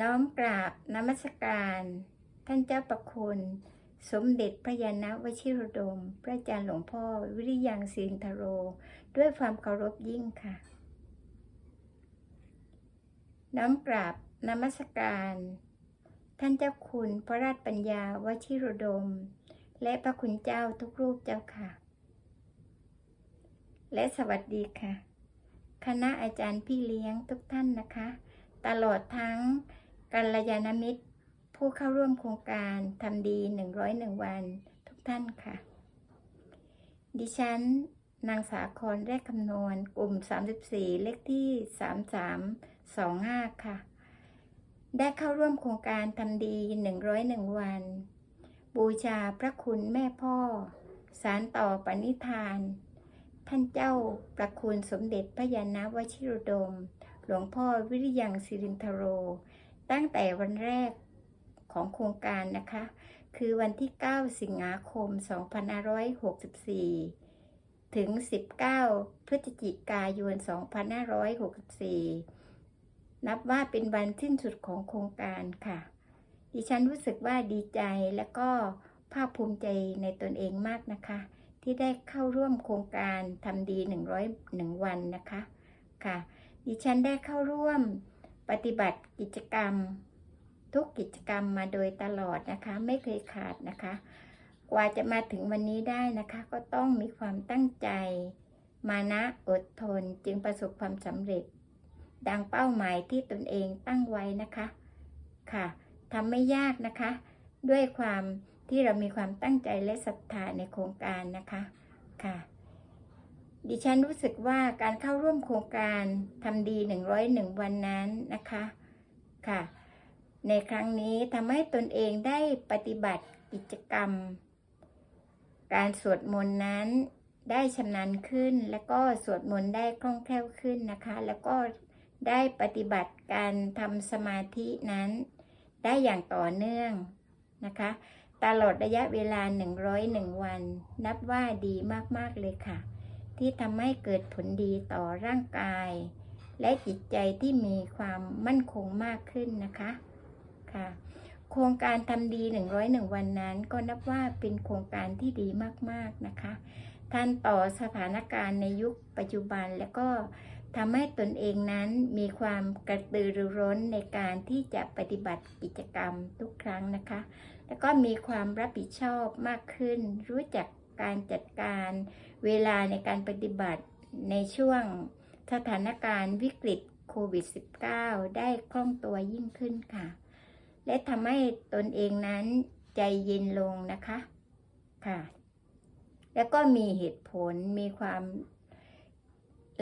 น้อมกราบนมัสการ ท่านเจ้าประคุณ สมเด็จพระยาณวชิรดม พระอาจารย์หลวงพ่อ วิริยังสินทโร ด้วยความเคารพยิ่งค่ะ น้อมกราบนมัสการ ท่านเจ้าคุณพระราชปัญญาวชิรดม และพระคุณเจ้าทุกรูปเจ้าค่ะ และสวัสดีค่ะ คณะอาจารย์พี่เลี้ยงทุกท่านนะคะ ตลอดทั้ง กัลยาณมิตร ผู้เข้าร่วมโครงการทำดี 101 วัน ทุกท่านค่ะ ดิฉัน นางสาครแรกคำนวณ กลุ่ม 34 เลขที่ 3325 ค่ะ ได้เข้าร่วมโครงการทำดี 101 วัน บูชาพระคุณแม่พ่อ สารต่อปณิธาน ท่านเจ้าประคุณสมเด็จพระยาณวชิรดม หลวงพ่อวิริยังสิรินทโร ตั้งแต่วันแรกของโครงการนะคะ คือวันที่ 9 สิงหาคม 2564 ถึง 19 พฤศจิกายน 2564 นับว่าเป็นวันสิ้นสุดของโครงการค่ะ ดิฉันรู้สึกว่าดีใจและก็ภาคภูมิใจในตนเองมากนะคะ ที่ได้เข้าร่วมโครงการทำดี 101 วันนะคะค่ะ ดิฉันได้เข้าร่วม ปฏิบัติกิจกรรม ทุกกิจกรรมมาโดยตลอดนะคะ ไม่เคยขาดนะคะ กว่าจะมาถึงวันนี้ได้นะคะ ก็ต้องมีความตั้งใจ มานะอดทนจึงประสบความสำเร็จ ดังเป้าหมายที่ตนเองตั้งไว้นะคะค่ะทำไม่ยากนะคะ ด้วยความที่เรามีความตั้งใจและศรัทธาในโครงการนะคะค่ะ ดิฉันรู้สึกว่าการเข้าร่วมโครงการทำดี 101 วันนั้นนะคะค่ะ ในครั้งนี้ทำให้ตนเองได้ปฏิบัติกิจกรรม การสวดมนต์นั้นได้ชำนาญขึ้น แล้วก็สวดมนต์ได้คล่องแคล่วขึ้นนะคะ แล้วก็ได้ปฏิบัติการทำสมาธินั้น ได้อย่างต่อเนื่องนะคะตลอดระยะเวลา 101 วัน นับว่าดีมาก ๆ เลยค่ะ ที่ทำให้เกิดผลดีต่อร่างกาย และจิตใจที่มีความมั่นคงมากขึ้นนะคะค่ะ โครงการทำดี 101 วันนั้น ก็นับว่าเป็นโครงการที่ดีมากๆนะคะท่านต่อสถานการณ์ในยุคปัจจุบันแล้วก็ทำให้ตนเองนั้นมีความกระตือรือร้นในการที่จะปฏิบัติกิจกรรมทุกครั้งนะคะ แล้วก็มีความรับผิดชอบมากขึ้น รู้จัก การจัดการเวลาในการปฏิบัติในช่วงสถานการณ์วิกฤตโควิด -19 ได้คล่องตัวยิ่งขึ้นค่ะ และทำให้ตนเองนั้นใจเย็นลงนะคะค่ะ แล้วก็มีเหตุผลมีความ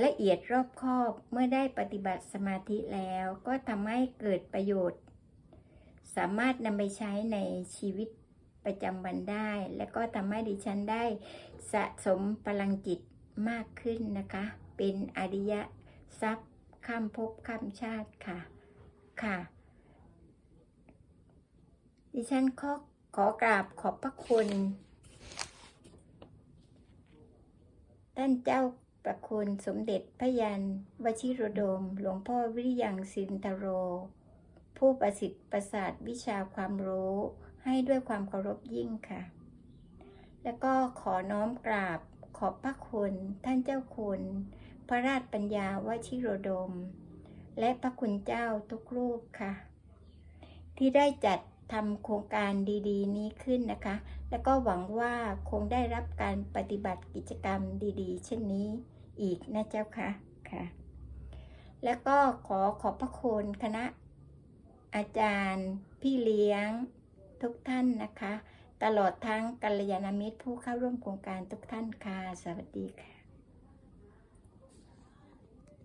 ละเอียดรอบคอบเมื่อได้ปฏิบัติสมาธิแล้วก็ทำให้เกิดประโยชน์ สามารถนำไปใช้ในชีวิต ประจำวันได้ และก็ทำให้ดิฉันได้สะสมพลังจิตมากขึ้นนะคะ เป็นอริยทรัพย์ข้ามภพข้ามชาติค่ะค่ะ ดิฉันขอขอกราบขอบพระคุณ ท่านเจ้าประคุณสมเด็จพระยันวชิรดม หลวงพ่อวิริยังสินทโร ผู้ประสิทธิ์ประสาทวิชาความรู้ ให้ด้วยความเคารพยิ่งค่ะ แล้วก็ขอน้อมกราบขอบพระคุณท่านเจ้าคุณ พระราชปัญญาวชิโรดม และพระคุณเจ้าทุกรูปค่ะ ที่ได้จัดทำโครงการดีๆ นี้ขึ้นนะคะ แล้วก็หวังว่าคงได้รับการปฏิบัติกิจกรรมดี ๆ เช่นนี้อีกนะเจ้าค่ะค่ะ แล้วก็ขอขอบพระคุณคณะอาจารย์ พี่เลี้ยง ทุกท่านนะคะ ตลอดทั้งกัลยาณมิตรผู้เข้าร่วมโครงการทุกท่านค่ะ สวัสดีค่ะ